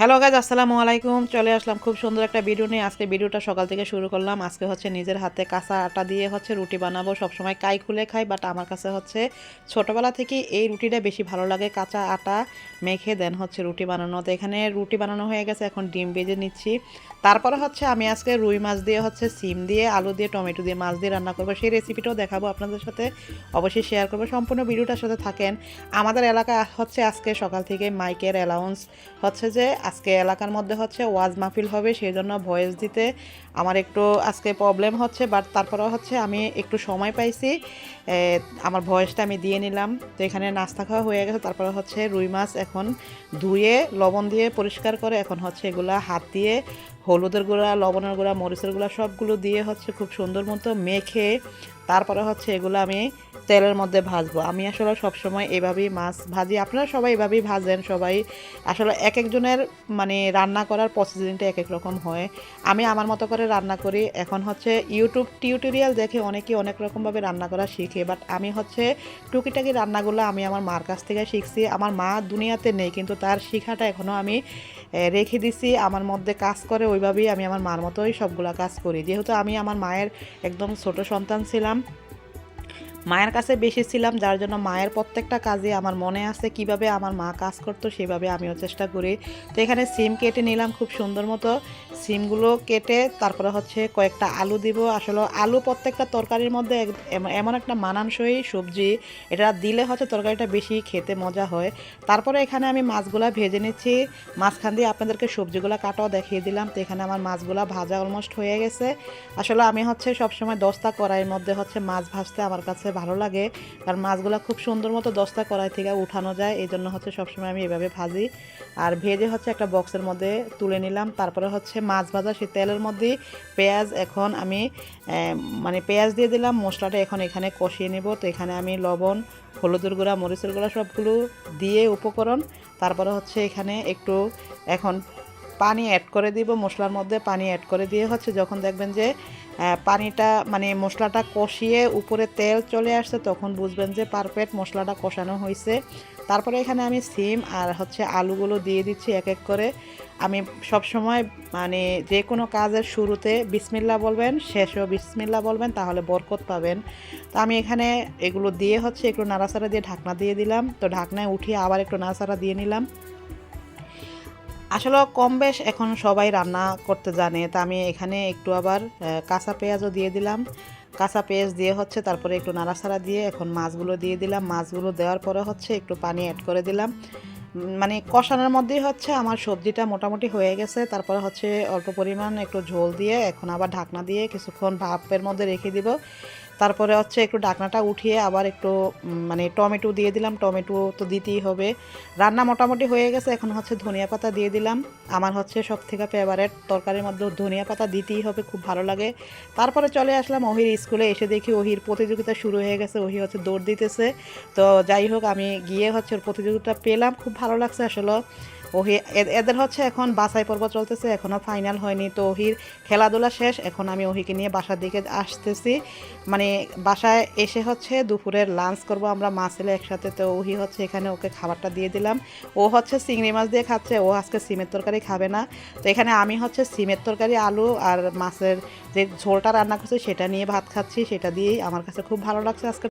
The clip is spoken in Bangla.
হ্যালো গাইজ আসসালামু আলাইকুম। চলে আসলাম খুব সুন্দর একটা ভিডিও নিয়ে। আজকে ভিডিওটা সকাল থেকে শুরু করলাম। আজকে হচ্ছে নিজের হাতে কাঁচা আটা দিয়ে হচ্ছে রুটি বানাবো। সবসময় কাই খুলে খাই বাট আমার কাছে হচ্ছে ছোটোবেলা থেকে এই রুটিটা বেশি ভালো লাগে, কাঁচা আটা মেখে দেন হচ্ছে রুটি বানানো। তো এখানে রুটি বানানো হয়ে গেছে, এখন ডিম বেজে নিচ্ছি। তারপরে হচ্ছে আমি আজকে রুই মাছ দিয়ে হচ্ছে সিম দিয়ে, আলু দিয়ে, টমেটো দিয়ে মাছ দিয়ে রান্না করব। সেই রেসিপিটাও দেখাবো আপনাদের সাথে। অবশ্যই শেয়ার করব। সম্পূর্ণ ভিডিওটার সাথে থাকেন। আমাদের এলাকা হচ্ছে আজকে সকাল থেকে মাইকের অ্যালাউন্স হচ্ছে যে আজকে এলাকার মধ্যে হচ্ছে ওয়াজ মাহফিল হবে সেই জন্য ভয়েস দিতে আমার একটু আজকে প্রবলেম হচ্ছে বাট তারপরে হচ্ছে আমি একটু সময় পাইছি। আমার ভয়েসটা আমি দিয়ে নিলাম। তো এখানে নাস্তা খাওয়া হয়ে গেছে, তারপরে হচ্ছে রুই মাছ এখন ধুয়ে, লবণ দিয়ে পরিষ্কার করে, এখন হচ্ছে এগুলা হাত দিয়ে হলুদের গুঁড়া, লবণের গুঁড়া, মরিচের গুঁড়া সবগুলো দিয়ে হচ্ছে খুব সুন্দর মতো মেখে তারপরে হচ্ছে এগুলো আমি তেলের মধ্যে ভাজবো। আমি আসলে সবসময় এভাবেই মাছ ভাজি। আপনারা সবাই এভাবেই ভাজেন সবাই। আসলে এক একজনের মানে রান্না করার প্রসেসিংটা এক এক রকম হয়। আমি আমার মতো করে রান্না করি। এখন হচ্ছে ইউটিউব টিউটোরিয়াল দেখে অনেকেই অনেক রকমভাবে রান্না করা শিখে। বাট আমি হচ্ছে টুকিটাকি রান্নাগুলো আমি আমার মার কাছ থেকে শিখছি। আমার মা দুনিয়াতে নেই, কিন্তু তার শিখাটা এখনও আমি রেখে দিছি। আমার মধ্যে কাজ করে ওইভাবেই আমি আমার মার মতোই সবগুলা কাজ করি। যেহেতু আমি আমার মায়ের একদম ছোট সন্তান ছিলাম মায়ের কাছে বেশি ছিলাম, যার জন্য মায়ের প্রত্যেকটা কাজে আমার মনে আছে, কীভাবে আমার মা কাজ করতো সেভাবে আমিও চেষ্টা করি। তো এখানে সিম কেটে নিলাম খুব সুন্দর মতো। সিমগুলো কেটে তারপরে হচ্ছে কয়েকটা আলু দিব। আসলে আলু প্রত্যেকটা তরকারির মধ্যে এমন একটা মানানসই সবজি। এটা দিলে হচ্ছে তরকারিটা বেশি খেতে মজা হয়। তারপরে এখানে আমি মাছগুলা ভেজে নিচ্ছি। মাঝখান দিয়ে আপনাদেরকে সবজিগুলো কাটাও দেখিয়ে দিলাম। তো এখানে আমার মাছগুলা ভাজা অলমোস্ট হয়ে গেছে। আসলে আমি হচ্ছে সবসময় দস্তা কড়াইয়ের মধ্যে হচ্ছে মাছ ভাজতে আমার কাছে ভালো লাগে। কারণ মাছগুলো খুব সুন্দর মতো দস্তা কড়াই থেকে উঠানো যায়। এই জন্য হচ্ছে সবসময় আমি এভাবে ভাজি। আর ভেজে হচ্ছে একটা বক্সের মধ্যে তুলে নিলাম। তারপরে হচ্ছে মাছ ভাজা, সেই তেলের মধ্যে পেঁয়াজ এখন আমি মানে পেঁয়াজ দিয়ে দিলাম। মশলাটা এখন এখানে কষিয়ে নেব। তো এখানে আমি লবণ, হলুদের গুঁড়া, মরিচের গুঁড়া সবগুলো দিয়ে উপকরণ। তারপরে হচ্ছে এখানে একটু এখন পানি অ্যাড করে দিব, মশলার মধ্যে পানি অ্যাড করে দিয়ে হচ্ছে যখন দেখবেন যে পানিটা মানে মশলাটা কষিয়ে উপরে তেল চলে আসছে তখন বুঝবেন যে পারফেক্ট মশলাটা কষানো হয়েছে তারপরে এখানে আমি সিম আর হচ্ছে আলুগুলো দিয়ে দিচ্ছি এক এক করে। আমি সব সময় মানে যে কোনো কাজের শুরুতে বিসমিল্লা বলবেন, শেষেও বিসমিল্লা বলবেন, তাহলে বরকত পাবেন। তো আমি এখানে এগুলো দিয়ে হচ্ছে একটু নাড়াচাড়া দিয়ে ঢাকনা দিয়ে দিলাম। তো ঢাকনায় উঠিয়ে আবার একটু নাড়াচাড়া দিয়ে নিলাম। আসলে কম বেশ এখন সবাই রান্না করতে জানে। তা আমি এখানে একটু আবার কাঁচা পেঁয়াজও দিয়ে দিলাম। কাঁচা পেঁয়াজ দিয়ে হচ্ছে তারপরে একটু নাড়াচাড়া দিয়ে এখন মাছগুলো দিয়ে দিলাম। মাছগুলো দেওয়ার পরে হচ্ছে একটু পানি অ্যাড করে দিলাম। মানে কষানোর মধ্যেই হচ্ছে আমার সবজিটা মোটামুটি হয়ে গেছে। তারপরে হচ্ছে অল্প পরিমাণ একটু ঝোল দিয়ে এখন আবার ঢাকনা দিয়ে কিছুক্ষণ ভাপের মধ্যে রেখে দিব। তারপরে হচ্ছে একটু ঢাকনাটা উঠিয়ে আবার একটু মানে টমেটো দিয়ে দিলাম। টমেটো তো দিতেই হবে। রান্না মোটামুটি হয়ে গেছে। এখন হচ্ছে ধনিয়া পাতা দিয়ে দিলাম। আমার হচ্ছে সব থেকে ফেভারেট তরকারির মধ্যে ধনিয়া পাতা দিতেই হবে, খুব ভালো লাগে। তারপরে চলে আসলাম ওহির স্কুলে। এসে দেখি ওহির প্রতিযোগিতা শুরু হয়ে গেছে। ওহি হচ্ছে দৌড় দিতেছে। তো যাই হোক, আমি গিয়ে হচ্ছে প্রতিযোগিতা পেলাম। খুব ভালো লাগছে আসলে। ওহি এদের হচ্ছে এখন বাছাই পর্ব চলতেছে এখনও ফাইনাল হয়নি। তো ওহির খেলাধুলা শেষ, এখন আমি ওহিকে নিয়ে বাসার দিকে আসতেছি। মানে বাসায় এসে হচ্ছে দুপুরের লাঞ্চ করব আমরা, মা ছেলে একসাথে। তো ওহি হচ্ছে এখানে ওকে খাবারটা দিয়ে দিলাম। ও হচ্ছে চিংড়ি মাছ দিয়ে খাচ্ছে, ও আজকে সিমের তরকারি খাবে না। তো এখানে আমি হচ্ছে সিমের তরকারি, আলু আর মাছের যে ঝোলটা রান্না করছি, সেটা নিয়ে ভাত খাচ্ছি, সেটা দিয়েই। আমার কাছে খুব ভালো লাগছে আজকে